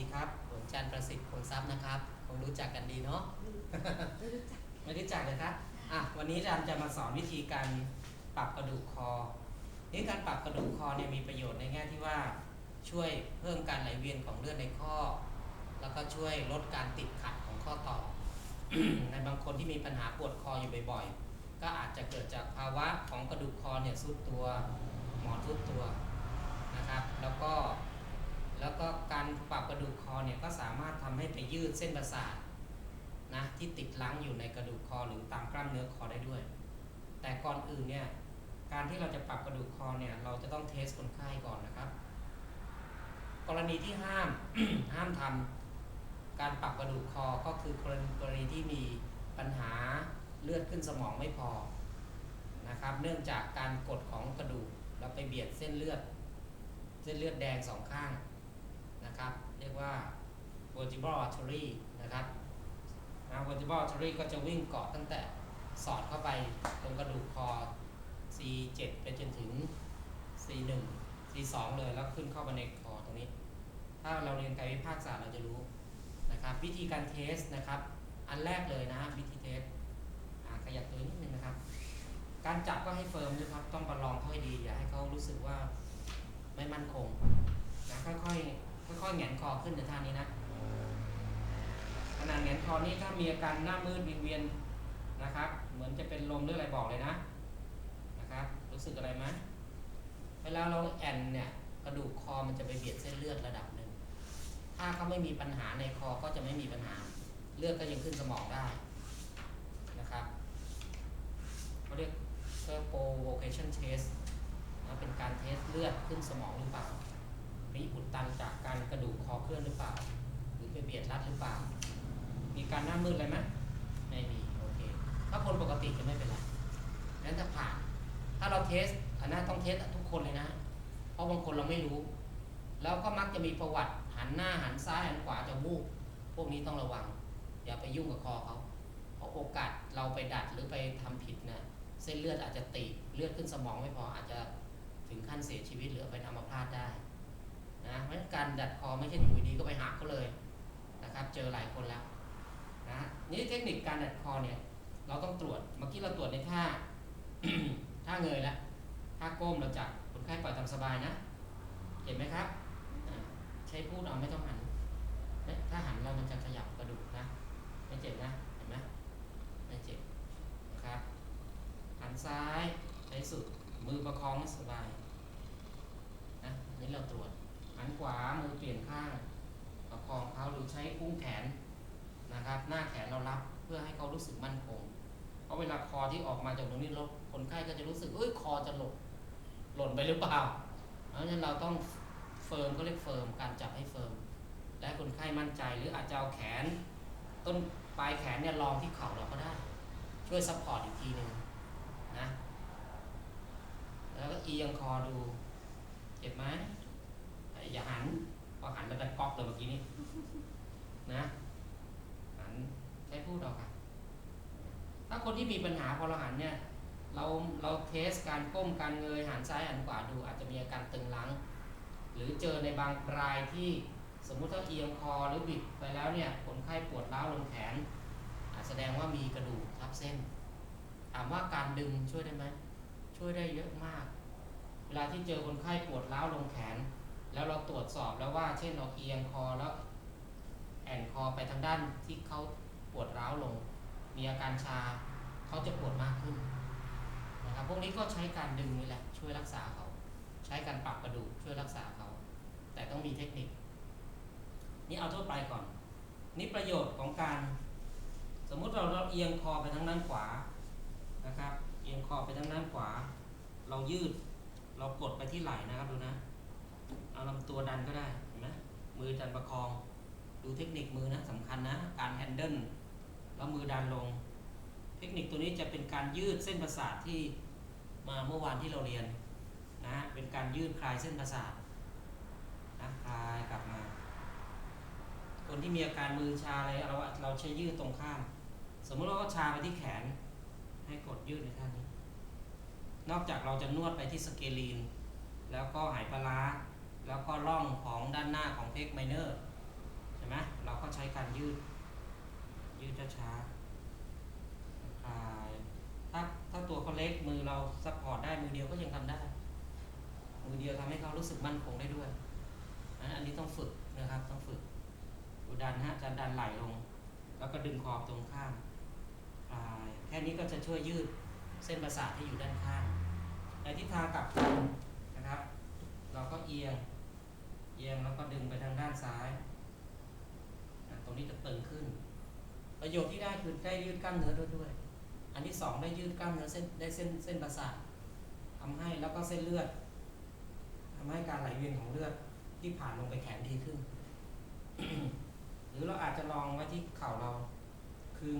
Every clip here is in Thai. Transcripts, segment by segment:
ดีครับผมจันประสิทธิ์คงทรัพย์นะครับคงรู้จักกันดีเนาะไม่รู้จักไม่รู้จักเลยครับอะวันนี้อาจารย์จะมาสอนวิธีการปรับกระดูกคอ นี่การปรับกระดูกคอเนี่ยมีประโยชน์ในแง่ที่ว่าช่วยเพิ่มการไหลเวียนของเลือดในข้อ แล้วก็ช่วยลดการติดขัดของข้อต่อ ในบางคนที่มีปัญหาปวดคออยู่บ่อยๆ ก็อาจจะเกิดจากภาวะของกระดูกคอเนี่ยซุดตัว หมอนซุดตัวนะครับ แล้วก็ แล้วก็การปรับกระดูกคอเนี่ยก็สามารถทำให้ไปยืดเส้นประสาทนะที่ติดลังอยู่ในกระดูกคอหรือตามกล้ามเนื้อคอได้ด้วย แต่ก่อนอื่นเนี่ยการที่เราจะปรับกระดูกคอเนี่ยเราจะต้องเทสคนไข้ก่อนนะครับ กรณีที่ห้ามห้ามทำการปรับกระดูกคอก็คือกรณีกรณีที่มีปัญหาเลือดขึ้นสมองไม่พอนะครับ เนื่องจากการกดของกระดูกแล้วไปเบียดเส้นเลือด เส้นเลือดแดงสองข้าง นะครับ เรียกว่า vertebral artery นะครับ vertebral artery ก็จะวิ่งเกาะตั้งแต่สอดเข้าไปตรงกระดูกคอ C7 ไปจนถึง C1 C2 เลยแล้วขึ้นเข้าไปในคอตรงนี้ ถ้าเราเรียนกายวิภาคศาสตร์เราจะรู้นะครับ วิธีการเทสนะครับ อันแรกเลยนะวิธีเทสขยับตัวนิดนึงนะครับ การจับก็ให้เฟิร์มด้วยครับ ต้องประลองเขาให้ดี อย่าให้เขารู้สึกว่าไม่มั่นคงนะค่อยๆ ค่อยๆแหงนคอขึ้นในท่านี้นะขนาดแหงนคอนี้ถ้ามีอาการหน้ามืดวิงเวียนนะครับ เหมือนจะเป็นลมหรืออะไรบอกเลยนะนะครับ รู้สึกอะไรไหมเวลาเราแอนเนี่ยกระดูกคอมันจะไปเบียดเส้นเลือดระดับหนึ่ง ถ้าเขาไม่มีปัญหาในคอก็จะไม่มีปัญหา เลือดก็ยังขึ้นสมองได้นะครับเขาเรียก provocation test นะเป็นการเทสเลือดขึ้นสมองหรือเปล่า มีอุดตันจากการกระดูกคอเคลื่อนหรือเปล่า หรือไปเบียดรัดหรือเปล่า มีการหน้ามืดอะไรไหมไม่มีโอเคถ้าคนปกติจะไม่เป็นไรนั้นจะผ่าน ถ้าเราเทสอันนั้นต้องเทสทุกคนเลยนะ เพราะบางคนเราไม่รู้ แล้วก็มักจะมีประวัติหันหน้าหันซ้ายหันขวาจะวูบพวกนี้ต้องระวัง อย่าไปยุ่งกับคอเขาเพราะโอกาสเราไปดัดหรือไปทำผิดเนี่ยเส้นเลือดอาจจะตีบเลือดขึ้นสมองไม่พออาจจะถึงขั้นเสียชีวิตหรือเป็นอัมพาตได้ นะเพราะการดัดคอไม่ใช่อยู่ดีก็ไปหักเขาเลยนะครับ เจอหลายคนแล้วนะนี่เทคนิคการดัดคอเนี่ย เราต้องตรวจเมื่อกี้เราตรวจในท่าท่าเงยแล้วท่าก้มเราจับคนไข้ปล่อยตามสบายนะ เห็นไหมครับใช้พูดเอาไม่ต้องหันเนี่ยถ้าหันเรามันจะขยับกระดูกนะไม่เจ็บนะเห็นไหมไม่เจ็บนะครับหันซ้ายใช้สุดมือประคองสบายนะนนี้เราตรวจ หันขวามือเปลี่ยนข้างประคองเขาหรือใช้กุ้งแขนนะครับ หน้าแขนเรารับเพื่อให้เขารู้สึกมั่นคง เพราะเวลาคอที่ออกมาจากตรงนี้ล้วคนไข้ก็จะรู้สึกเอ้ยคอจะหล่นหล่นไปหรือเปล่า เพราะฉะนั้นเราต้องเฟิร์มก็เรียกเฟิร์มการจับให้เฟิร์มและคนไข้มั่นใจหรืออาจจะเอาแขน ต้นปลายแขนเนี่ยรองที่เข่าเราก็ได้ ช่วยซัพพอร์ตอีกทีหนึ่งนะแล้วก็เอียงคอดู เจ็บไหม อย่าหันพอหันแล้วจะก๊อกเลยเมื่อกี้นี้นะหันใช้พูดเอาค่ะ ถ้าคนที่มีปัญหาพอเราหันเนี่ย เราเราเทสการก้มการเงยหันซ้ายหันขวาดู อาจจะมีอาการตึงหลัง หรือเจอในบางรายที่สมมุติถ้าเอียงคอหรือบิดไปแล้วเนี่ยคนไข้ปวดร้าวลงแขนอาจแสดงว่ามีกระดูกทับเส้น ถามว่าการดึงช่วยได้ไหมช่วยได้เยอะมาก เวลาที่เจอคนไข้ปวดร้าวลงแขน แล้วเราตรวจสอบแล้วว่า เช่นเราเอียงคอแล้วแอนคอไปทางด้านที่เขาปวดร้าวลง มีอาการชาเขาจะปวดมากขึ้นนะครับพวกนี้ก็ใช้การดึงนี่แหละช่วยรักษาเขา ใช้การปรับกระดูกช่วยรักษาเขา แต่ต้องมีเทคนิค นี่เอาทั่วไปก่อน นี่ประโยชน์ของการ สมมุติเราเราเอียงคอไปทางด้านขวานะครับ เอียงคอไปทางด้านขวา เรายืดเรากดไปที่ไหล่นะครับดูนะ เอาลำตัวดันก็ได้เห็นไหมมือดันประคอง ดูเทคนิคมือนะสำคัญนะ การแฮนเดิลแล้วมือดันลง เทคนิคตัวนี้จะเป็นการยืดเส้นประสาทที่มาเมื่อวานที่เราเรียนนะเป็นการยืดคลายเส้นประสาทนะคลายกลับมา คนที่มีอาการมือชาอะไรเราเราใช้ยืดตรงข้าม สมมุติเราก็ชาไปที่แขน ให้กดยืดในท่านี้ นอกจากเราจะนวดไปที่สเกลีน แล้วก็ไหปลาร้า แล้วก็ร่องของด้านหน้าของเพกไมเนอร์ใช่ไหมเราก็ใช้การยืด ยืดช้าๆคลายถ้าถ้าตัวเขาเล็กมือเราซัพพอร์ตได้มือเดียวก็ยังทำได้ มือเดียวทำให้เขารู้สึกมั่นคงได้ด้วย อันนี้ต้องฝึกนะครับต้องฝึกดูดันฮะจะดันไหลลง แล้วก็ดึงคอบตรงข้ามคลายแค่นี้ก็จะช่วยยืดเส้นประสาทที่อยู่ด้านข้างในทิศทางกลับกันนะครับ เราก็เอียง เอียงแล้วก็ดึงไปทางด้านซ้ายอะตรงนี้จะตึงขึ้น ประโยชน์ที่ได้คือได้ยืดกล้ามเนื้อด้วยด้วย อันที่สองได้ยืดกล้ามเนื้อเส้นได้เส้นเส้นประสาททำให้แล้วก็เส้นเลือดทำให้การไหลเวียนของเลือดที่ผ่านลงไปแขนดีขึ้น หรือเราอาจจะลองไว้ที่เข่าเราคลึง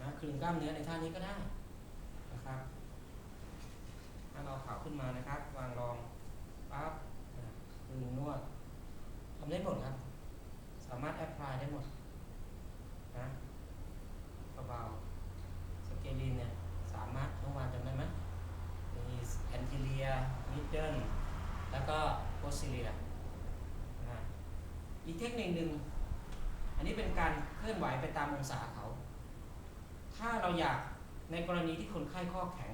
นะคลึงกล้ามเนื้อในท่านี้ก็ได้นะครับถ้าเราเข่าขึ้นมานะครับ วางรองปั๊บ นะคลึงนวดทำได้หมดครับ สามารถแอพพลายได้หมดนะเบาๆสเกลินเนี่ยสามารถเมื่อวานจำได้ไหมมีแอนติเลียมิดเดิลแล้วก็โพซิเลียนะอีกเทคนิคหนึ่งอันนี้เป็นการเคลื่อนไหวไปตามองศาเขา ถ้าเราอยากในกรณีที่คนไข้ข้อแข็ง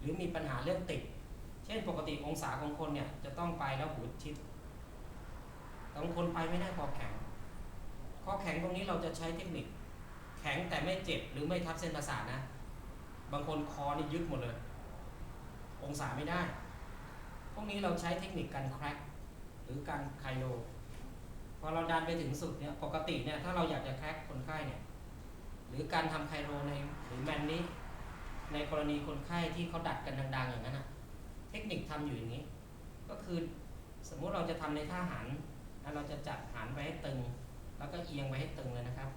หรือมีปัญหาเรื่องติด เช่นปกติองศาของคนเนี่ยจะต้องไปแล้วหูชิดแต่บางคนไปไม่ได้คอแข็งข้อแข็งตรงนี้เราจะใช้เทคนิค แข็งแต่ไม่เจ็บหรือไม่ทับเส้นประสาทนะ บางคนคอนี่ยึดหมดเลย องศาไม่ได้ พวกนี้เราใช้เทคนิคการแคร็กหรือการไคโลพอเราดันไปถึงสุดเนี่ยปกติเนี่ยถ้าเราอยากจะแคร็กคนไข้เนี่ยหรือการทำไคโรในหรือแมนนี้ ในกรณีคนไข้ที่เขาดัดกันดัง ๆ อย่างนั้นนะ เทคนิคทำอยู่อย่างนี้ ก็คือสมมุติเราจะทำในท่าหันแล้วเราจะจัดหันไปให้ตึง แล้วก็เอียงไว้ให้ตึงเลยนะครับ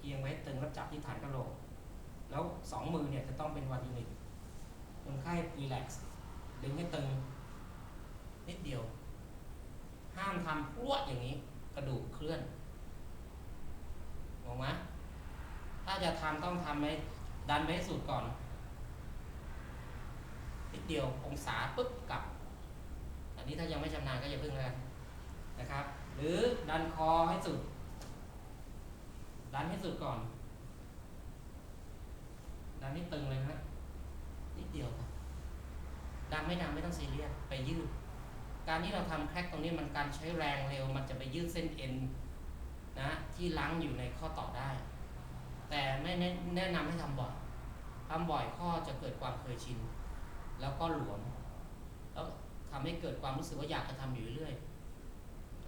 เอียงไว้ให้ตึงแล้วจับที่ฐานกระโหลก แล้วสองมือเนี่ยจะต้องเป็นวันยูนิตคนไข้รีแลกซ์ดึงให้ตึงนิดเดียว ห้ามทำพรวดอย่างนี้ กระดูกเคลื่อนงงไหมถ้าจะทำต้องทำไหมดันไปให้สุดก่อน เดียวองศาปุ๊บกลับ อันนี้ถ้ายังไม่ชำนาญก็อย่าพึ่งเลยนะครับ หรือดันคอให้สุด ดันให้สุดก่อน ดันให้ตึงเลยนะนิดเดียวครับดังไม่ดังไม่ต้องซีเรียสไปยืด การที่เราทำแคร็กตรงนี้มันการใช้แรงเร็ว มันจะไปยืดเส้นเอ็นนะที่ล้างอยู่ในข้อต่อได้ แต่ไม่แนะแนะนำให้ทำบ่อยทำบ่อยข้อจะเกิดความเคยชิน แล้วก็หลวม แล้วทำให้เกิดความรู้สึกว่าอยากจะทำอยู่เรื่อย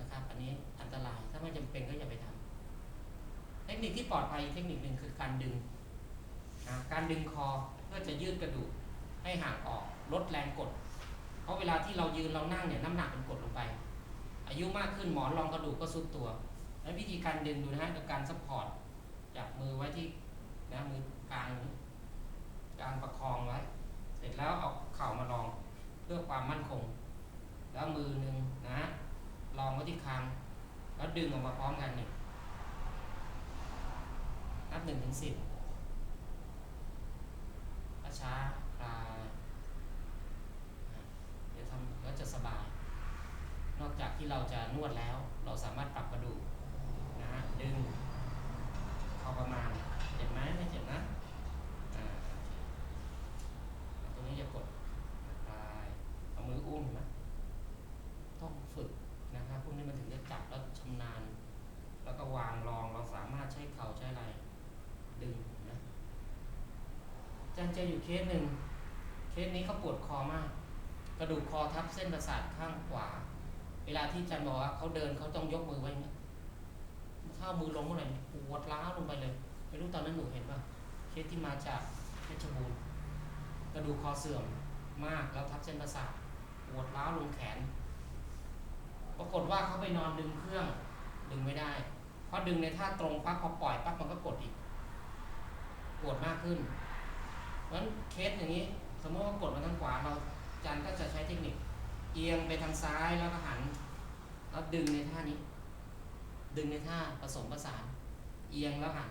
นะครับ อันนี้อันตรายถ้าไม่จำเป็นก็อย่าไปทำเทคนิคที่ปลอดภัยเทคนิคหนึ่งคือการดึงนะการดึงคอเพื่อจะยืดกระดูกให้ห่างออกลดแรงกด เพราะเวลาที่เรายืนเรานั่งเนี่ยน้ำหนักมันกดลงไป อายุมากขึ้นหมอนรองกระดูกก็ซุดตัวแล้ววิธีการดึงดูนะฮะกับการซัพพอร์ตจับมือไว้ที่นะมือกลางกลางประคองไว้ เสร็จแล้วเอาเข่ามารองเพื่อความมั่นคง แล้วมือหนึ่งนะรองไว้ที่คางแล้วดึงออกมาพร้อมกันหนี่งนับหนึ่งถึงสิบช้าคลายเดี๋ยวทำก็จะสบาย นอกจากที่เราจะนวดแล้ว เราสามารถปรับกระดูกนะฮะดึงพอประมาณเจ็บไหมไม่เจ็บนะอ่าโอเคตรงนี้อย่ากดคลายเอามืออุ้มเห็นไหมต้อง ฝึกนะครับพวกนี้มันถึงจะจับแล้วชำนาญ แล้วก็วางรองเราสามารถใช้เข่าใช้อะไรดึงนะจารย์เจออยู่เคสหนึ่งเคสนี้เขาปวดคอมาก กระดูกคอทับเส้นประสาทข้างขวา เวลาที่จารย์บอกว่าเขาเดินเขาต้องยกมือไว้อย่างเงี้ยถ้าเอามือลงเมื่อไหร่ปวดร้าวลงไปเลยไม่รู้ตอนนั้นหนูเห็นป่ะเคสที่มาจากเพชรบูรณ์กระดูกคอเสื่อมมากแล้วทับเส้นประสาทปวดร้าวลงแขน ปรากฏว่าเขาไปนอนดึงเครื่องดึงไม่ได้ เพราะดึงในท่าตรงปั๊บพอปล่อยปั๊บมันก็กดอีกปวดมากขึ้น เพราะฉะนั้นเคสอย่างนี้ สมมติว่ากดมาทางขวาเราจารย์ก็จะใช้เทคนิค เอียงไปทางซ้ายแล้วก็หันแล้วดึงในท่านี้ ดึงในท่าผสมประสาน เอียงแล้วหัน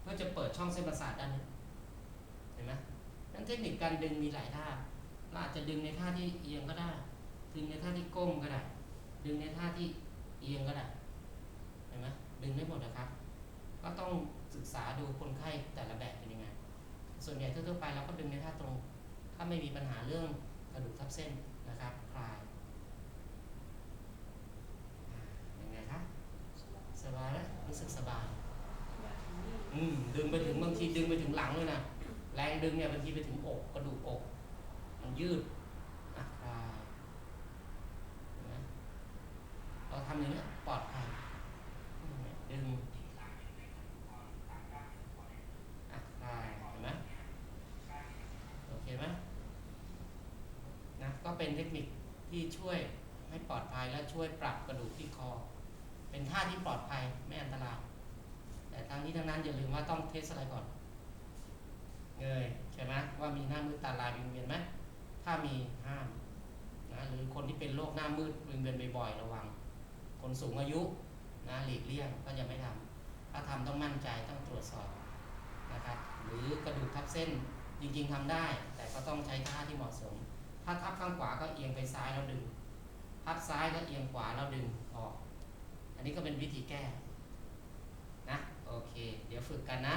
เพื่อจะเปิดช่องเส้นประสาทด้านนี้เห็นไหมนั้นเทคนิคการดึงมีหลายท่าเราอาจจะดึงในท่าที่เอียงก็ได้ ดึงในท่าที่ก้มก็ได้ ดึงในท่าที่เอียงก็ได้เห็นไหมดึงไม่หมดนะครับ ก็ต้องศึกษาดูคนไข้แต่ละแบบเป็นยังไง ส่วนใหญ่ทั่วๆไปเราก็ดึงในท่าตรง ถ้าไม่มีปัญหาเรื่องกระดูกทับเส้นนะครับคลายยังไงครับสบายแล้วรู้สึกสบายอืมดึงไปถึงบางทีดึงไปถึงหลังเลยนะแรงดึงเนี่ยบางทีไปถึงอกกระดูกอก มันยืดอะคลายเห็นไหมเราทำอย่างนี้ปลอดภัยดึงอะคลายเห็นไหมโอเคไหมนะก็เป็นเทคนิคที่ช่วยให้ปลอดภัยและช่วยปรับกระดูกที่คอ เป็นท่าที่ปลอดภัยไม่อันตราย แต่ทั้งนี้ทั้งนั้นอย่าลืมว่าต้องเทสอะไรก่อนเงยใช่ไหมว่ามีหน้ามืดตาลายวิงเวียนไหมถ้ามีห้ามนะหรือคนที่เป็นโรคหน้ามืดวิงเวียนบ่อยๆระวัง คนสูงอายุนะหลีกเลี่ยงก็จะไม่ทำถ้าทำต้องมั่นใจต้องตรวจสอบนะครับหรือกระดูกทับเส้นจริงๆทำได้ แต่ก็ต้องใช้ท่าที่เหมาะสม ถ้าทับข้างขวาก็เอียงไปซ้ายแล้วดึง ทับซ้ายก็เอียงขวาแล้วดึงออก อันนี้ก็เป็นวิธีแก้นะโอเค เดี๋ยวฝึกกันนะ